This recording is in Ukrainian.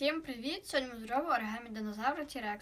Всім привіт! Сьогодні ми зробимо оригамі динозавра T-Rex.